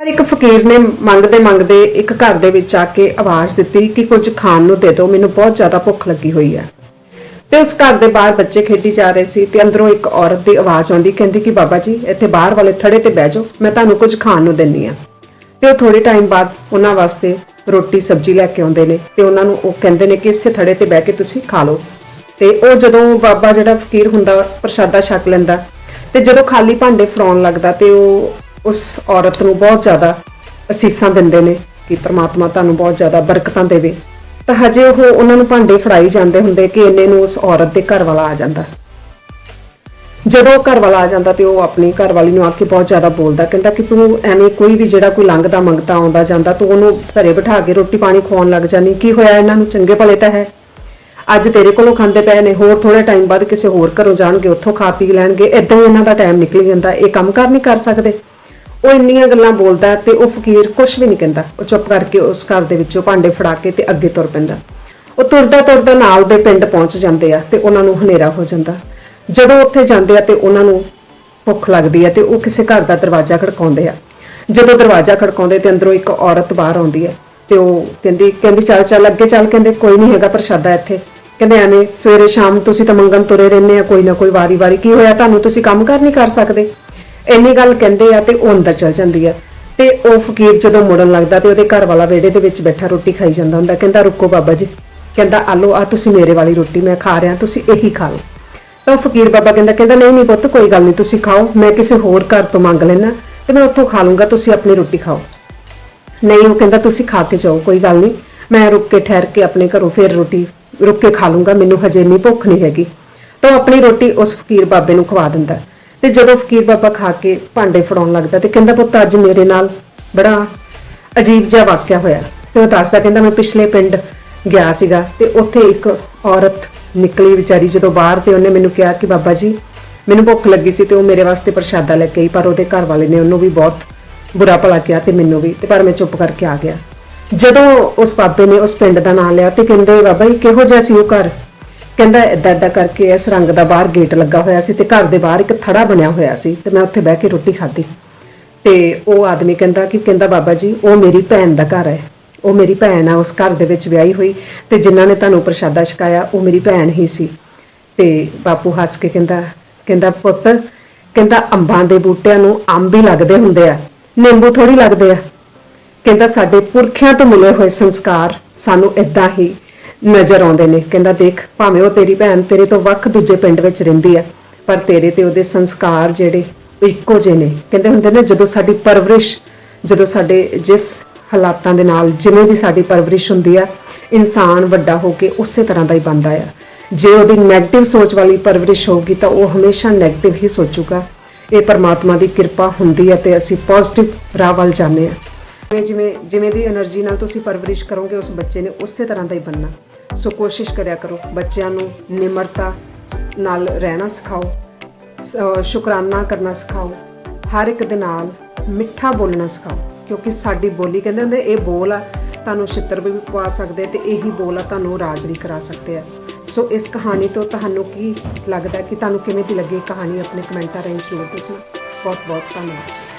ਪਰ ਇੱਕ ਫਕੀਰ ਨੇ ਮੰਗਦੇ ਮੰਗਦੇ ਇੱਕ ਘਰ ਦੇ ਵਿੱਚ ਆ ਕੇ ਆਵਾਜ਼ ਦਿੱਤੀ ਕਿ ਕੁਝ ਖਾਣ ਨੂੰ ਦੇ ਦਿਓ, ਮੈਨੂੰ ਬਹੁਤ ਜ਼ਿਆਦਾ ਭੁੱਖ ਲੱਗੀ ਹੋਈ ਹੈ। ਤੇ ਉਸ ਘਰ ਦੇ ਬਾਹਰ ਬੱਚੇ ਖੇਡੀ ਜਾ ਰਹੇ ਸੀ ਤੇ ਅੰਦਰੋਂ ਇੱਕ ਔਰਤ ਦੀ ਆਵਾਜ਼ ਆਉਂਦੀ, ਕਹਿੰਦੀ ਕਿ ਬਾਬਾ ਜੀ, ਇੱਥੇ ਬਾਹਰ ਵਾਲੇ ਥੜੇ ਤੇ ਬਹਿ ਜਾਓ, ਮੈਂ ਤੁਹਾਨੂੰ ਕੁਝ ਖਾਣ ਨੂੰ ਦਿੰਨੀ ਆ ਤੇ ਉਹ ਥੋੜੇ ਟਾਈਮ ਬਾਅਦ ਉਹਨਾਂ ਵਾਸਤੇ ਰੋਟੀ, ਸਬਜ਼ੀ ਲੈ ਕੇ ਆਉਂਦੇ ਨੇ ਤੇ ਉਹਨਾਂ ਨੂੰ ਉਹ ਕਹਿੰਦੇ ਨੇ ਕਿ ਇਸੇ ਥੜੇ ਤੇ ਬਹਿ ਕੇ ਤੁਸੀਂ ਖਾ ਲਓ। ਤੇ ਉਹ ਜਦੋਂ ਬਾਬਾ ਜਿਹੜਾ ਫਕੀਰ ਹੁੰਦਾ, ਪ੍ਰਸ਼ਾਦਾ ਛਕ ਲੈਂਦਾ ਤੇ ਜਦੋਂ ਖਾਲੀ ਭਾਂਡੇ ਫੜਾਉਣ ਲੱਗਦਾ ਤੇ ਉਹ ਉਸ ਔਰਤ ਨੂੰ ਬਹੁਤ ਜ਼ਿਆਦਾ ਅਸੀਸਾਂ ਦਿੰਦੇ ਨੇ ਕਿ ਪ੍ਰਮਾਤਮਾ ਤੁਹਾਨੂੰ ਬਹੁਤ ਜ਼ਿਆਦਾ ਬਰਕਤਾਂ ਦੇਵੇ। ਤਾਂ ਹਜੇ ਉਹ ਉਹਨਾਂ ਨੂੰ ਭਾਂਡੇ ਫੜਾਈ ਜਾਂਦੇ ਹੁੰਦੇ ਕਿ ਇੰਨੇ ਨੂੰ ਉਸ ਔਰਤ ਦੇ ਘਰ ਵਾਲਾ ਆ ਜਾਂਦਾ। ਜਦੋਂ ਘਰ ਵਾਲਾ ਆ ਜਾਂਦਾ ਤੇ ਉਹ ਆਪਣੀ ਘਰ ਵਾਲੀ ਨੂੰ ਆ ਕੇ ਬਹੁਤ ਜ਼ਿਆਦਾ ਬੋਲਦਾ, ਕਹਿੰਦਾ ਕਿ ਤੂੰ ਐਵੇਂ ਕੋਈ ਵੀ ਜਿਹੜਾ ਕੋਈ ਲੰਘਦਾ ਮੰਗਦਾ ਆਉਂਦਾ ਜਾਂਦਾ, ਤੂੰ ਉਹਨੂੰ ਘਰੇ ਬਿਠਾ ਕੇ ਰੋਟੀ ਪਾਣੀ ਖਵਾਉਣ ਲੱਗ ਜਾਨੀ, ਕੀ ਹੋਇਆ ਇਹਨਾਂ ਨੂੰ? ਚੰਗੇ ਭਲੇ ਤਾਂ ਹੈ। ਅੱਜ ਤੇਰੇ ਕੋਲੋਂ ਖਾਂਦੇ ਪਏ ਨੇ, ਹੋਰ ਥੋੜੇ ਟਾਈਮ ਬਾਅਦ ਕਿਸੇ ਹੋਰ ਘਰੋਂ ਜਾਣਗੇ, ਉੱਥੋਂ ਖਾ ਪੀ ਲੈਣਗੇ ਇਦਾਂ ਹੀ ਇਹਨਾਂ ਦਾ ਟਾਈਮ ਨਿਕਲ ਜਾਂਦਾ, ਇਹ ਕੰਮ ਕਰ ਨਹੀਂ ਕਰ ਸਕਦੇ। ਉਹ ਇੰਨੀਆਂ ਗੱਲਾਂ ਬੋਲਦਾ ਤੇ ਉਹ ਫਕੀਰ ਕੁਝ ਵੀ ਨਹੀਂ ਕਹਿੰਦਾ। ਉਹ ਚੁੱਪ ਕਰਕੇ ਉਸ ਘਰ ਦੇ ਵਿੱਚੋਂ ਭਾਂਡੇ ਫੜਾ ਕੇ ਤੇ ਅੱਗੇ ਤੁਰ ਪੈਂਦਾ। ਉਹ ਤੁਰਦਾ ਤੁਰਦਾ ਨਾਲ ਦੇ ਪਿੰਡ ਪਹੁੰਚ ਜਾਂਦੇ ਆ ਤੇ ਉਹਨਾਂ ਨੂੰ ਹਨੇਰਾ ਹੋ ਜਾਂਦਾ। ਜਦੋਂ ਉੱਥੇ ਜਾਂਦੇ ਆ ਤੇ ਉਹਨਾਂ ਨੂੰ ਭੁੱਖ ਲੱਗਦੀ ਆ ਤੇ ਉਹ ਕਿਸੇ ਘਰ ਦਾ ਦਰਵਾਜ਼ਾ ਖੜਕਾਉਂਦੇ ਆ। ਜਦੋਂ ਦਰਵਾਜ਼ਾ ਖੜਕਾਉਂਦੇ ਤੇ ਅੰਦਰੋਂ ਇੱਕ ਔਰਤ ਬਾਹਰ ਆਉਂਦੀ ਹੈ ਤੇ ਉਹ ਕਹਿੰਦੀ ਕਹਿੰਦੀ, ਚੱਲ ਚੱਲ, ਅੱਗੇ ਚੱਲ, ਕਹਿੰਦੇ, ਕੋਈ ਨਹੀਂ ਹੈਗਾ ਪ੍ਰਸ਼ਾਦਾ ਇੱਥੇ। ਕਹਿੰਦੇ, ਐਵੇਂ ਸਵੇਰੇ ਸ਼ਾਮ ਤੁਸੀਂ ਤਾਂ ਮੰਗਣ ਤੁਰੇ ਰਹਿੰਦੇ ਆ, ਕੋਈ ਨਾ ਕੋਈ ਵਾਰੀ-ਵਾਰੀ। ਕੀ ਹੋਇਆ? ਤੁਹਾਨੂੰ ਤੁਸੀਂ ਕੰਮ ਕਰ ਨਹੀਂ ਕਰ ਸਕਦੇ? ਇੰਨੀ ਗੱਲ ਕਹਿੰਦੇ ਆ ਤੇ ਉਹ ਅੰਦਰ ਚਲ ਜਾਂਦੀ ਆ। ਤੇ ਉਹ ਫਕੀਰ ਜਦੋਂ ਮੁੜਨ ਲੱਗਦਾ ਤੇ ਉਹਦੇ ਘਰ ਵਾਲਾ ਵਿਹੜੇ ਦੇ ਵਿੱਚ ਬੈਠਾ ਰੋਟੀ ਖਾਈ ਜਾਂਦਾ ਹੁੰਦਾ, ਕਹਿੰਦਾ, ਰੁਕੋ ਬਾਬਾ ਜੀ। ਕਹਿੰਦਾ, ਆਲੋ ਆ ਤੁਸੀਂ ਮੇਰੇ ਵਾਲੀ ਰੋਟੀ ਮੈਂ ਖਾ ਰਿਹਾ, ਤੁਸੀਂ ਇਹੀ ਖਾ ਲਓ। ਤਾਂ ਉਹ ਫਕੀਰ ਬਾਬਾ ਕਹਿੰਦਾ ਕਹਿੰਦਾ, ਨਹੀਂ ਨਹੀਂ ਪੁੱਤ, ਕੋਈ ਗੱਲ ਨਹੀਂ, ਤੁਸੀਂ ਖਾਓ, ਮੈਂ ਕਿਸੇ ਹੋਰ ਘਰ ਤੋਂ ਮੰਗ ਲੈਣਾ ਤੇ ਮੈਂ ਉੱਥੋਂ ਖਾ ਲੂੰਗਾ, ਤੁਸੀਂ ਆਪਣੀ ਰੋਟੀ ਖਾਓ। ਨਹੀਂ, ਉਹ ਕਹਿੰਦਾ, ਤੁਸੀਂ ਖਾ ਕੇ ਜਾਓ, ਕੋਈ ਗੱਲ ਨਹੀਂ, ਮੈਂ ਰੁਕ ਕੇ ਠਹਿਰ ਕੇ ਆਪਣੇ ਘਰੋਂ ਫੇਰ ਰੋਟੀ ਰੁੱਕ ਕੇ ਖਾ ਲੂੰਗਾ, ਮੈਨੂੰ ਹਜੇ ਨਹੀਂ ਭੁੱਖ ਨਹੀਂ ਹੈਗੀ। ਤਾਂ ਉਹ ਆਪਣੀ ਰੋਟੀ ਉਸ ਫਕੀਰ ਬਾਬੇ ਨੂੰ ਖਵਾ ਦਿੰਦਾ। ਤੇ ਜਦੋਂ ਫਕੀਰ ਬਾਬਾ ਖਾ ਕੇ ਭਾਂਡੇ ਫੜਾਉਣ ਲੱਗਦਾ ਤੇ ਕਹਿੰਦਾ ਪੁੱਤ ਅੱਜ ਮੇਰੇ ਨਾਲ ਬੜਾ ਅਜੀਬ ਜਿਹਾ ਵਾਕਿਆ ਹੋਇਆ। ਤੇ ਉਹ ਦੱਸਦਾ, ਕਹਿੰਦਾ ਮੈਂ ਪਿਛਲੇ ਪਿੰਡ ਗਿਆ ਸੀਗਾ ਤੇ ਉੱਥੇ ਇੱਕ ਔਰਤ ਨਿਕਲੀ ਵਿਚਾਰੀ ਜਦੋਂ ਬਾਹਰ ਤੇ ਉਹਨੇ ਮੈਨੂੰ ਕਿਹਾ ਕਿ ਬਾਬਾ ਜੀ, ਮੈਨੂੰ ਭੁੱਖ ਲੱਗੀ ਸੀ ਤੇ ਉਹ ਮੇਰੇ ਵਾਸਤੇ ਪ੍ਰਸ਼ਾਦਾ ਲੈ ਕੇ ਆਈ, ਪਰ ਉਹਦੇ ਘਰ ਵਾਲੇ ਨੇ ਉਹਨੂੰ ਵੀ ਬਹੁਤ ਬੁਰਾ ਭਲਾ ਕਿਹਾ ਤੇ ਮੈਨੂੰ ਵੀ, ਤੇ ਪਰ ਮੈਂ ਚੁੱਪ ਕਰਕੇ ਆ ਗਿਆ। ਜਦੋਂ ਉਸ ਬਾਬੇ ਨੇ ਉਸ ਪਿੰਡ ਦਾ ਨਾਮ ਲਿਆ ਤੇ ਕਹਿੰਦੇ ਬਾਬਾ ਜੀ ਕਿਹੋ ਜਿਹਾ ਸੀ ਉਹ ਘਰ? ਕਹਿੰਦਾ ਏਦਾਂ ਏਦਾਂ ਕਰਕੇ ਇਸ ਰੰਗ ਦਾ ਬਾਹਰ ਗੇਟ ਲੱਗਾ ਹੋਇਆ ਸੀ ਤੇ ਘਰ ਦੇ ਬਾਹਰ ਇੱਕ ਥੜਾ ਬਣਿਆ ਹੋਇਆ ਸੀ ਤੇ ਮੈਂ ਉੱਥੇ ਬਹਿ ਕੇ ਰੋਟੀ ਖਾਧੀ। ਤੇ ਉਹ ਆਦਮੀ ਕਹਿੰਦਾ ਕਿ ਕਹਿੰਦਾ ਬਾਬਾ ਜੀ, ਉਹ ਮੇਰੀ ਭੈਣ ਦਾ ਘਰ ਹੈ। ਉਹ ਮੇਰੀ ਭੈਣ ਆ, ਉਸ ਘਰ ਦੇ ਵਿੱਚ ਵਿਆਹੀ ਹੋਈ ਤੇ ਜਿਨ੍ਹਾਂ ਨੇ ਤੁਹਾਨੂੰ ਪ੍ਰਸ਼ਾਦਾ ਛਕਾਇਆ, ਉਹ ਮੇਰੀ ਭੈਣ ਹੀ ਸੀ। ਤੇ ਬਾਪੂ ਹੱਸ ਕੇ ਕਹਿੰਦਾ ਕਹਿੰਦਾ ਪੁੱਤ, ਕਹਿੰਦਾ ਅੰਬਾਂ ਦੇ ਬੂਟਿਆਂ ਨੂੰ ਅੰਬ ਹੀ ਲੱਗਦੇ ਹੁੰਦੇ ਆ, ਨਿੰਬੂ ਥੋੜੀ ਲੱਗਦੇ ਆ। ਕਹਿੰਦਾ ਸਾਡੇ ਪੁਰਖਿਆਂ ਤੋਂ ਮਿਲੇ ਹੋਏ ਸੰਸਕਾਰ ਸਾਨੂੰ ਇਦਾਂ ਹੀ ਨਜ਼ਰ ਆਉਂਦੇ ਨੇ। ਕਹਿੰਦਾ, ਦੇਖ, ਭਾਵੇਂ ਉਹ ਤੇਰੀ ਭੈਣ ਤੇਰੇ ਤੋਂ ਵੱਖ ਦੂਜੇ ਪਿੰਡ ਵਿੱਚ ਰਹਿੰਦੀ ਆ ਪਰ ਤੇਰੇ ਤੇ ਉਹਦੇ ਸੰਸਕਾਰ ਜਿਹੜੇ ਇੱਕੋ ਜਿਹੇ ਨੇ। ਕਹਿੰਦੇ ਹੁੰਦੇ ਨੇ, ਜਦੋਂ ਸਾਡੀ ਪਰਵਰਿਸ਼, ਜਦੋਂ ਸਾਡੇ ਜਿਸ ਹਾਲਾਤਾਂ ਦੇ ਨਾਲ ਜਿਵੇਂ ਵੀ ਸਾਡੀ ਪਰਵਰਿਸ਼ ਹੁੰਦੀ ਆ, ਇਨਸਾਨ ਵੱਡਾ ਹੋ ਕੇ ਉਸੇ ਤਰ੍ਹਾਂ ਦਾ ਹੀ ਬਣਦਾ ਆ। ਜੇ ਉਹਦੀ 네ਗੇਟਿਵ ਸੋਚ ਵਾਲੀ ਪਰਵਰਿਸ਼ ਹੋਊਗੀ ਤਾਂ ਉਹ ਹਮੇਸ਼ਾ 네ਗੇਟਿਵ ਹੀ ਸੋਚੂਗਾ। ਇਹ ਪਰਮਾਤਮਾ ਦੀ ਕਿਰਪਾ ਹੁੰਦੀ ਹੈ ਤੇ ਅਸੀਂ ਪੋਜ਼ਿਟਿਵ ਰਾਹ ਵੱਲ ਜਾਂਦੇ ਹਾਂ। ਜਿਵੇਂ ਜਿਵੇਂ ਦੀ એનર્ਜੀ ਨਾਲ ਤੁਸੀਂ ਪਰਵਰਿਸ਼ ਕਰੋਗੇ, ਉਸ ਬੱਚੇ ਨੇ ਉਸੇ ਤਰ੍ਹਾਂ ਦਾ ਹੀ ਬਣਨਾ। ਸੋ ਕੋਸ਼ਿਸ਼ ਕਰਿਆ ਕਰੋ, ਬੱਚਿਆਂ ਨੂੰ ਨਿਮਰਤਾ ਨਾਲ ਰਹਿਣਾ ਸਿਖਾਓ, ਸ- ਸ਼ੁਕਰਾਨਾ ਕਰਨਾ ਸਿਖਾਓ, ਹਰ ਇੱਕ ਦੇ ਨਾਲ ਮਿੱਠਾ ਬੋਲਣਾ ਸਿਖਾਓ, ਕਿਉਂਕਿ ਸਾਡੀ ਬੋਲੀ ਕਹਿੰਦੇ ਹੁੰਦੇ, ਇਹ ਬੋਲ ਆ, ਤੁਹਾਨੂੰ ਛਿੱਤਰ ਵੀ ਪਵਾ ਸਕਦੇ ਤੇ ਇਹੀ ਬੋਲ ਆ, ਤੁਹਾਨੂੰ ਰਾਜ ਵੀ ਕਰਾ ਸਕਦੇ ਆ। ਸੋ ਇਸ ਕਹਾਣੀ ਤੋਂ ਤੁਹਾਨੂੰ ਕੀ ਲੱਗਦਾ ਕਿ ਤੁਹਾਨੂੰ ਕਿਵੇਂ ਦੀ ਲੱਗੀ ਕਹਾਣੀ? ਆਪਣੇ ਕਮੈਂਟਾਂ ਰਾਹੀਂ ਜ਼ਰੂਰ ਦੱਸਣਾ। ਬਹੁਤ ਬਹੁਤ ਧੰਨਵਾਦ।